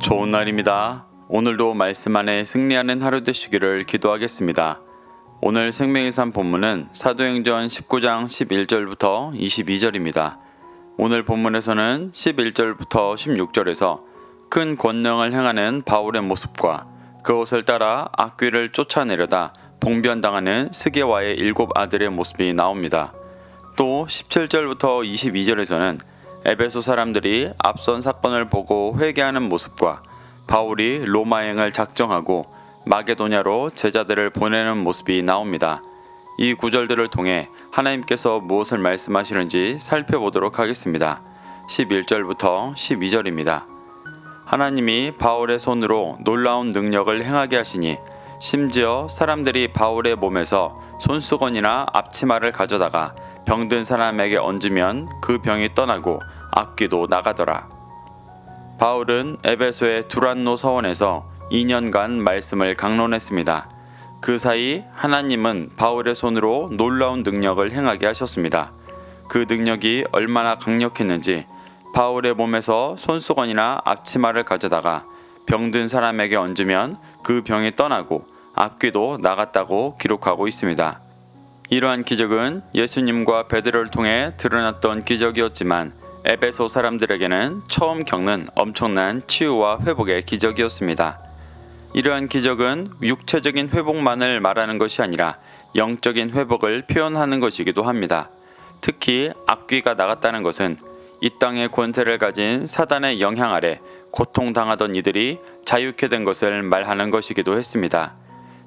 좋은 날입니다. 오늘도 말씀 안에 승리하는 하루 되시기를 기도하겠습니다. 오늘 생명의 산 본문은 사도행전 19장 11절부터 22절입니다. 오늘 본문에서는 11절부터 16절에서 큰 권능을 행하는 바울의 모습과 그것을 따라 악귀를 쫓아내려다 봉변당하는 스게와의 일곱 아들의 모습이 나옵니다. 또 17절부터 22절에서는 에베소 사람들이 앞선 사건을 보고 회개하는 모습과 바울이 로마행을 작정하고 마게도냐로 제자들을 보내는 모습이 나옵니다. 이 구절들을 통해 하나님께서 무엇을 말씀하시는지 살펴보도록 하겠습니다. 11절부터 12절입니다. 하나님이 바울의 손으로 놀라운 능력을 행하게 하시니 심지어 사람들이 바울의 몸에서 손수건이나 앞치마를 가져다가 병든 사람에게 얹으면 그 병이 떠나고 악귀도 나가더라. 바울은 에베소의 두란노 서원에서 2년간 말씀을 강론했습니다. 그 사이 하나님은 바울의 손으로 놀라운 능력을 행하게 하셨습니다. 그 능력이 얼마나 강력했는지 바울의 몸에서 손수건이나 앞치마를 가져다가 병든 사람에게 얹으면 그 병이 떠나고 악귀도 나갔다고 기록하고 있습니다. 이러한 기적은 예수님과 베드로를 통해 드러났던 기적이었지만 에베소 사람들에게는 처음 겪는 엄청난 치유와 회복의 기적이었습니다. 이러한 기적은 육체적인 회복만을 말하는 것이 아니라 영적인 회복을 표현하는 것이기도 합니다. 특히 악귀가 나갔다는 것은 이 땅의 권세를 가진 사단의 영향 아래 고통당하던 이들이 자유케 된 것을 말하는 것이기도 했습니다.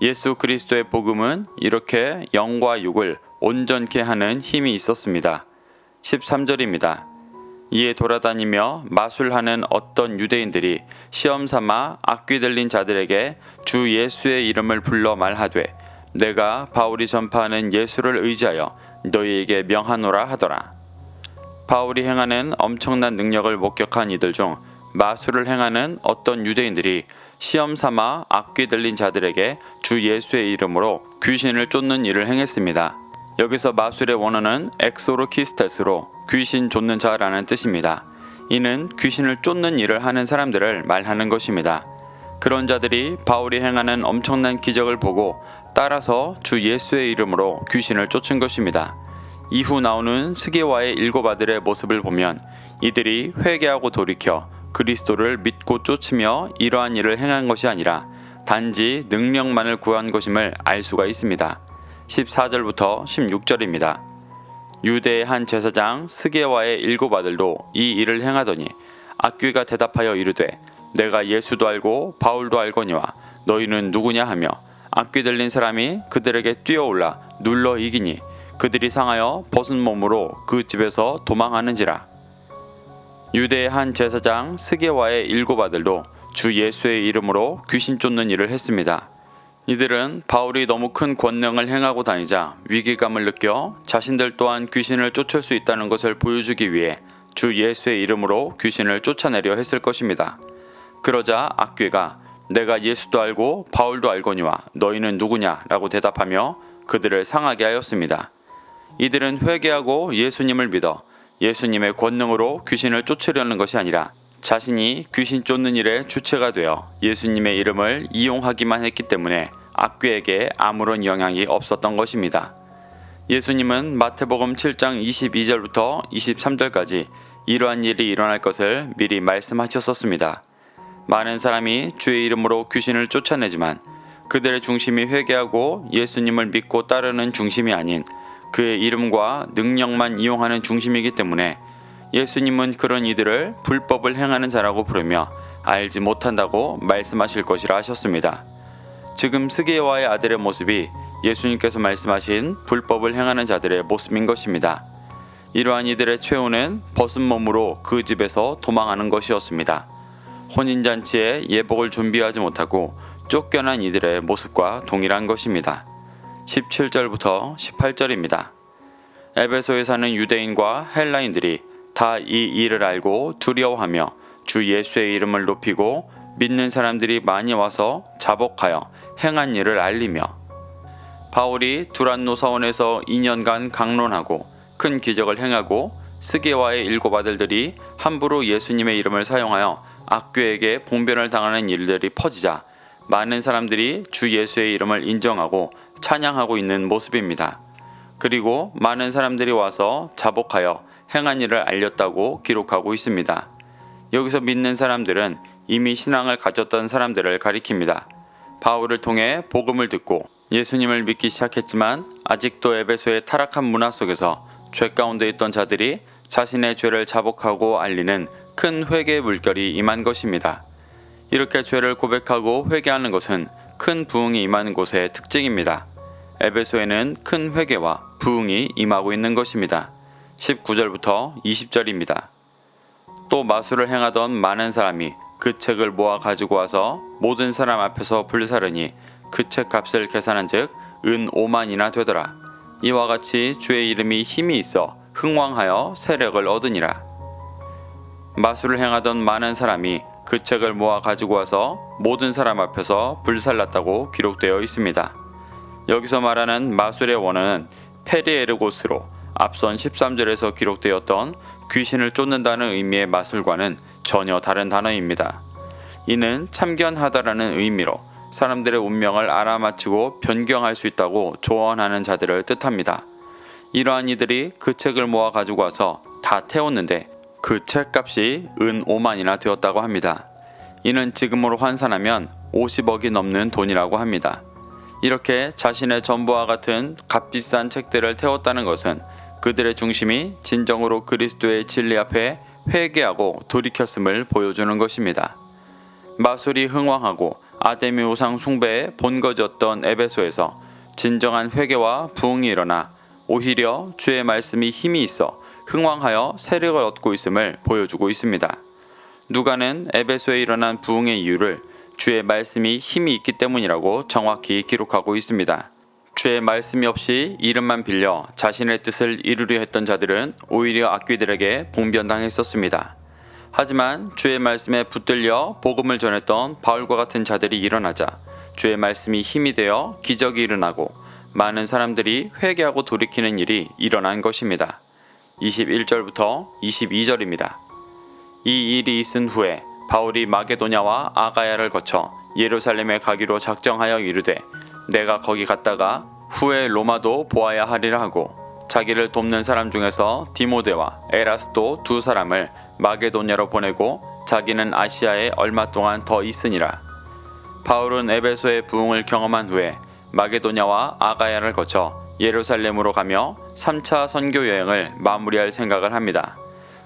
예수 그리스도의 복음은 이렇게 영과 육을 온전케 하는 힘이 있었습니다. 13절입니다. 이에 돌아다니며 마술하는 어떤 유대인들이 시험 삼아 악귀 들린 자들에게 주 예수의 이름을 불러 말하되 내가 바울이 전파하는 예수를 의지하여 너희에게 명하노라 하더라. 바울이 행하는 엄청난 능력을 목격한 이들 중 마술을 행하는 어떤 유대인들이 시험 삼아 악귀 들린 자들에게 주 예수의 이름으로 귀신을 쫓는 일을 행했습니다. 여기서 마술의 원어는 엑소로키스테스로 귀신 쫓는 자라는 뜻입니다. 이는 귀신을 쫓는 일을 하는 사람들을 말하는 것입니다. 그런 자들이 바울이 행하는 엄청난 기적을 보고 따라서 주 예수의 이름으로 귀신을 쫓은 것입니다. 이후 나오는 스게와의 일곱 아들의 모습을 보면 이들이 회개하고 돌이켜 그리스도를 믿고 쫓으며 이러한 일을 행한 것이 아니라 단지 능력만을 구한 것임을 알 수가 있습니다. 14절부터 16절입니다. 유대의 한 제사장 스게와의 일곱 아들도 이 일을 행하더니 악귀가 대답하여 이르되 내가 예수도 알고 바울도 알거니와 너희는 누구냐 하며 악귀 들린 사람이 그들에게 뛰어올라 눌러 이기니 그들이 상하여 벗은 몸으로 그 집에서 도망하는지라 유대의 한 제사장 스게와의 일곱 아들도 주 예수의 이름으로 귀신 쫓는 일을 했습니다. 이들은 바울이 너무 큰 권능을 행하고 다니자 위기감을 느껴 자신들 또한 귀신을 쫓을 수 있다는 것을 보여주기 위해 주 예수의 이름으로 귀신을 쫓아내려 했을 것입니다. 그러자 악귀가 내가 예수도 알고 바울도 알거니와 너희는 누구냐 라고 대답하며 그들을 상하게 하였습니다. 이들은 회개하고 예수님을 믿어 예수님의 권능으로 귀신을 쫓으려는 것이 아니라 자신이 귀신 쫓는 일의 주체가 되어 예수님의 이름을 이용하기만 했기 때문에 악귀에게 아무런 영향이 없었던 것입니다. 예수님은 마태복음 7장 22절부터 23절까지 이러한 일이 일어날 것을 미리 말씀하셨었습니다. 많은 사람이 주의 이름으로 귀신을 쫓아내지만 그들의 중심이 회개하고 예수님을 믿고 따르는 중심이 아닌 그의 이름과 능력만 이용하는 중심이기 때문에 예수님은 그런 이들을 불법을 행하는 자라고 부르며 알지 못한다고 말씀하실 것이라 하셨습니다. 지금 스게와의 아들의 모습이 예수님께서 말씀하신 불법을 행하는 자들의 모습인 것입니다. 이러한 이들의 최후는 벗은 몸으로 그 집에서 도망하는 것이었습니다. 혼인잔치에 예복을 준비하지 못하고 쫓겨난 이들의 모습과 동일한 것입니다. 17절부터 18절입니다. 에베소에 사는 유대인과 헬라인들이 다 이 일을 알고 두려워하며 주 예수의 이름을 높이고 믿는 사람들이 많이 와서 자복하여 행한 일을 알리며 바울이 두란노 사원에서 2년간 강론하고 큰 기적을 행하고 스게와의 일곱 아들들이 함부로 예수님의 이름을 사용하여 악귀에게 봉변을 당하는 일들이 퍼지자 많은 사람들이 주 예수의 이름을 인정하고 찬양하고 있는 모습입니다. 그리고 많은 사람들이 와서 자복하여 행한 일을 알렸다고 기록하고 있습니다. 여기서 믿는 사람들은 이미 신앙을 가졌던 사람들을 가리킵니다. 바울을 통해 복음을 듣고 예수님을 믿기 시작했지만 아직도 에베소의 타락한 문화 속에서 죄 가운데 있던 자들이 자신의 죄를 자복하고 알리는 큰 회개 물결이 임한 것입니다. 이렇게 죄를 고백하고 회개하는 것은 큰 부흥이 임하는 곳의 특징입니다. 에베소에는 큰 회개와 부흥이 임하고 있는 것입니다. 19절부터 20절입니다. 또 마술을 행하던 많은 사람이 그 책을 모아 가지고 와서 모든 사람 앞에서 불사르니 그 책 값을 계산한즉 은 5만이나 되더라. 이와 같이 주의 이름이 힘이 있어 흥왕하여 세력을 얻으니라. 마술을 행하던 많은 사람이 그 책을 모아 가지고 와서 모든 사람 앞에서 불살랐다고 기록되어 있습니다. 여기서 말하는 마술의 원어는 페리에르고스로 앞선 13절에서 기록되었던 귀신을 쫓는다는 의미의 마술과는 전혀 다른 단어입니다. 이는 참견하다라는 의미로 사람들의 운명을 알아맞히고 변경할 수 있다고 조언하는 자들을 뜻합니다. 이러한 이들이 그 책을 모아 가지고 와서 다 태웠는데 그 책값이 은 5만이나 되었다고 합니다. 이는 지금으로 환산하면 50억이 넘는 돈이라고 합니다. 이렇게 자신의 전부와 같은 값비싼 책들을 태웠다는 것은 그들의 중심이 진정으로 그리스도의 진리 앞에 회개하고 돌이켰음을 보여주는 것입니다. 마술이 흥왕하고 아데미 우상 숭배에 본거졌던 에베소에서 진정한 회개와 부흥이 일어나 오히려 주의 말씀이 힘이 있어 흥왕하여 세력을 얻고 있음을 보여주고 있습니다. 누가는 에베소에 일어난 부흥의 이유를 주의 말씀이 힘이 있기 때문이라고 정확히 기록하고 있습니다. 주의 말씀이 없이 이름만 빌려 자신의 뜻을 이루려 했던 자들은 오히려 악귀들에게 봉변당했었습니다. 하지만 주의 말씀에 붙들려 복음을 전했던 바울과 같은 자들이 일어나자 주의 말씀이 힘이 되어 기적이 일어나고 많은 사람들이 회개하고 돌이키는 일이 일어난 것입니다. 21절부터 22절입니다. 이 일이 있은 후에 바울이 마게도냐와 아가야를 거쳐 예루살렘에 가기로 작정하여 이르되 내가 거기 갔다가 후에 로마도 보아야 하리라 하고 자기를 돕는 사람 중에서 디모데와 에라스도 두 사람을 마게도냐로 보내고 자기는 아시아에 얼마 동안 더 있으니라. 바울은 에베소의 부흥을 경험한 후에 마게도냐와 아가야를 거쳐 예루살렘으로 가며 3차 선교 여행을 마무리할 생각을 합니다.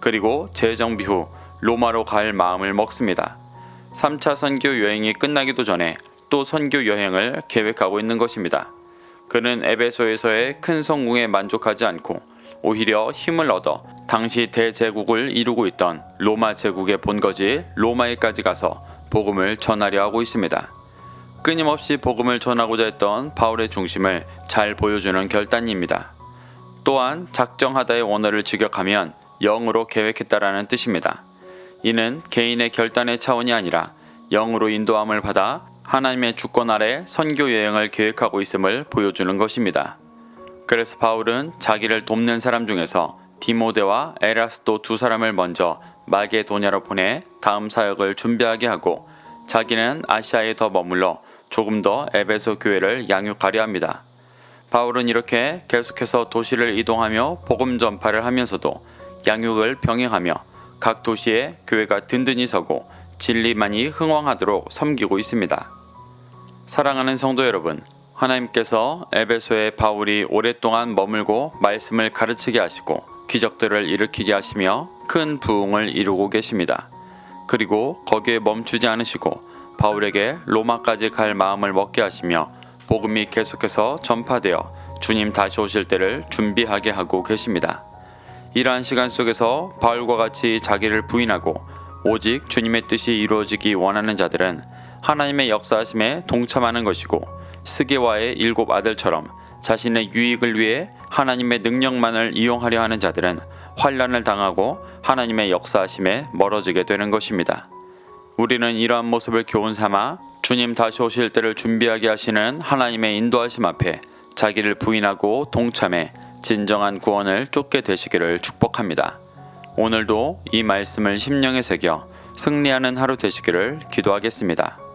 그리고 재정비 후 로마로 갈 마음을 먹습니다. 3차 선교 여행이 끝나기도 전에 또 선교 여행을 계획하고 있는 것입니다. 그는 에베소에서의 큰 성공에 만족하지 않고 오히려 힘을 얻어 당시 대제국을 이루고 있던 로마 제국의 본거지 로마에까지 가서 복음을 전하려 하고 있습니다. 끊임없이 복음을 전하고자 했던 바울의 중심을 잘 보여주는 결단입니다. 또한 작정하다의 원어를 직역하면 영으로 계획했다라는 뜻입니다. 이는 개인의 결단의 차원이 아니라 영으로 인도함을 받아 하나님의 주권 아래 선교 여행을 계획하고 있음을 보여주는 것입니다. 그래서 바울은 자기를 돕는 사람 중에서 디모데와 에라스도 두 사람을 먼저 마게도냐로 보내 다음 사역을 준비하게 하고 자기는 아시아에 더 머물러 조금 더 에베소 교회를 양육하려 합니다. 바울은 이렇게 계속해서 도시를 이동하며 복음 전파를 하면서도 양육을 병행하며 각 도시에 교회가 든든히 서고 진리만이 흥왕하도록 섬기고 있습니다. 사랑하는 성도 여러분, 하나님께서 에베소에 바울이 오랫동안 머물고 말씀을 가르치게 하시고 기적들을 일으키게 하시며 큰 부흥을 이루고 계십니다. 그리고 거기에 멈추지 않으시고 바울에게 로마까지 갈 마음을 먹게 하시며 복음이 계속해서 전파되어 주님 다시 오실 때를 준비하게 하고 계십니다. 이러한 시간 속에서 바울과 같이 자기를 부인하고 오직 주님의 뜻이 이루어지기 원하는 자들은 하나님의 역사하심에 동참하는 것이고 스게와의 일곱 아들처럼 자신의 유익을 위해 하나님의 능력만을 이용하려 하는 자들은 환란을 당하고 하나님의 역사하심에 멀어지게 되는 것입니다. 우리는 이러한 모습을 교훈 삼아 주님 다시 오실 때를 준비하게 하시는 하나님의 인도하심 앞에 자기를 부인하고 동참해 진정한 구원을 쫓게 되시기를 축복합니다. 오늘도 이 말씀을 심령에 새겨 승리하는 하루 되시기를 기도하겠습니다.